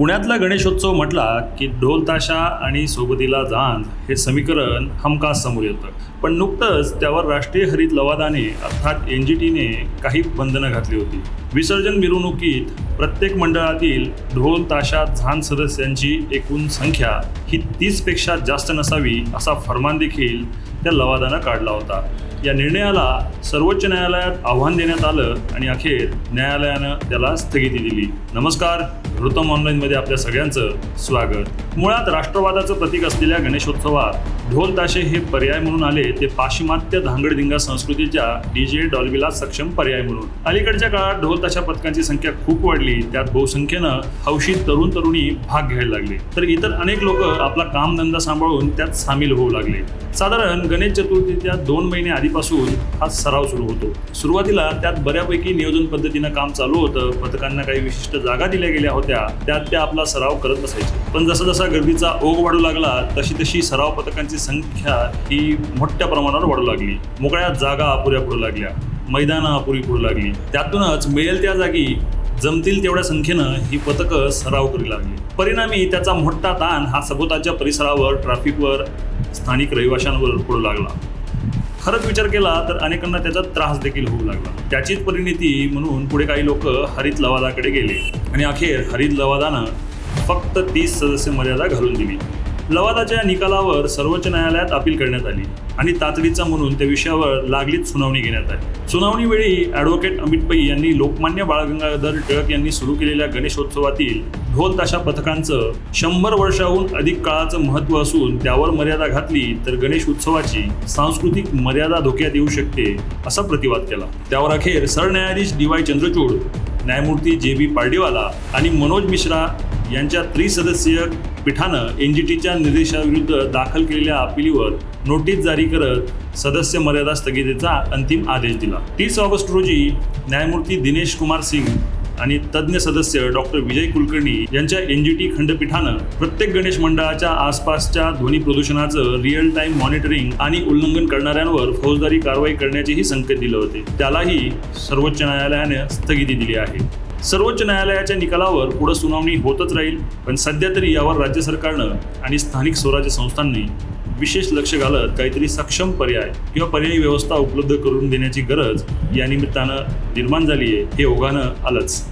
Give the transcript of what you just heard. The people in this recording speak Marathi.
पुण्यातला गणेशोत्सव म्हटला की ढोल ताशा आणि सोबतीला झांज हे समीकरण हमखास समोर येतं. पण नुकतंच त्यावर राष्ट्रीय हरित लवादाने अर्थात एन जी टीने काही बंधनं घातली होती. विसर्जन मिरवणुकीत प्रत्येक मंडळातील ढोल ताशा झांज सदस्यांची एकूण संख्या ही तीसपेक्षा जास्त नसावी असा फरमान देखील त्या लवादानं काढला होता. या निर्णयाला सर्वोच्च न्यायालयात आव्हान देण्यात आलं आणि अखेर न्यायालयानं त्याला स्थगिती दिली. नमस्कार वृत्तम ऑनलाईनमध्ये आपल्या सगळ्यांचं स्वागत. मुळात राष्ट्रवादाचं प्रतीक असलेल्या गणेशोत्सवात ढोल ताशे हे पर्याय म्हणून आले ते पाश्चिमात्य धांगडधिंगा संस्कृतीच्या डीजे डॉल्बीला सक्षम पर्याय म्हणून. अलीकडच्या काळात ढोल ताशा पथकांची संख्या खूप वाढली त्यात बहुसंख्येनं हौशी तरुण तरुणी भाग घ्यायला लागले. तर इतर अनेक लोक आपला कामधंदा सांभाळून त्यात सामील होऊ लागले. साधारण गणेश चतुर्थीच्या दोन महिने आधीपासून हा सराव सुरू होतो. सुरुवातीला त्यात बऱ्यापैकी नियोजन पद्धतीनं काम चालू होतं पथकांना काही विशिष्ट जागा दिल्या गेल्या होत्या त्यात ते आपला सराव करत बसायचे. पण जसा जसा गर्दीचा ओघ वाढू लागला तशी तशी सराव पथकांची संख्या ही मोठ्या प्रमाणावर वाढू लागली. मोकळ्या जागा अपुऱ्या पुढे लागल्या. मैदानं अपुरी पुढे लागली. त्यातूनच मिळेल त्या जागी जमतील तेवढ्या संख्येनं ही पथकं सराव करू लागली. परिणामी त्याचा मोठा ताण हा सभोवताच्या परिसरावर ट्रॅफिकवर स्थानिक रहिवाशांवर पडू लागला. खरंच विचार केला तर अनेकांना त्याचा त्रास देखील होऊ लागला. त्याचीच परिणिती म्हणून पुढे काही लोक हरित लवादाकडे गेले आणि अखेर हरित लवादानं फक्त तीस सदस्य मर्यादा घालून दिली. लवादाच्या निकालावर सर्वोच्च न्यायालयात अपील करण्यात आली आणि तातडीचा म्हणून त्या विषयावर लागलीच सुनावणी घेण्यात आली. सुनावणीवेळी ॲडव्होकेट अमित पै यांनी लोकमान्य बाळगंगाधर टिळक यांनी सुरू केलेल्या गणेशोत्सवातील ढोल ताशा पथकांचं शंभर वर्षाहून अधिक काळाचं महत्त्व असून त्यावर मर्यादा घातली तर गणेश उत्सवाची सांस्कृतिक मर्यादा धोक्यात येऊ शकते असा प्रतिवाद केला. त्यावर अखेर सरन्यायाधीश डी वाय चंद्रचूड न्यायमूर्ती जे बी पार्डीवाला आणि मनोज मिश्रा यांच्या त्रिसदस्यीय पीठानं एन जी टीच्या निर्देशाविरुद्ध दाखल केलेल्या अपिलीवर नोटीस जारी करत सदस्य मर्यादा स्थगितीचा अंतिम आदेश दिला. तीस ऑगस्ट रोजी न्यायमूर्ती दिनेश कुमार सिंग आणि तज्ज्ञ सदस्य डॉक्टर विजय कुलकर्णी यांच्या एन जी टी खंडपीठानं प्रत्येक गणेश मंडळाच्या आसपासच्या ध्वनी प्रदूषणाचं रिअल टाइम मॉनिटरिंग आणि उल्लंघन करणाऱ्यांवर फौजदारी कारवाई करण्याचेही संकेत दिले होते. त्यालाही सर्वोच्च न्यायालयाने स्थगिती दिली आहे. सर्वोच्च न्यायालयाच्या निकालावर पुढे सुनावणी होतच राहील पण सध्या तरी यावर राज्य सरकारनं आणि स्थानिक स्वराज्य संस्थांनी विशेष लक्ष घालत काहीतरी सक्षम पर्याय किंवा पर्यायी व्यवस्था उपलब्ध करून देण्याची गरज या निमित्तानं निर्माण झाली आहे हे ओघानं आलंच.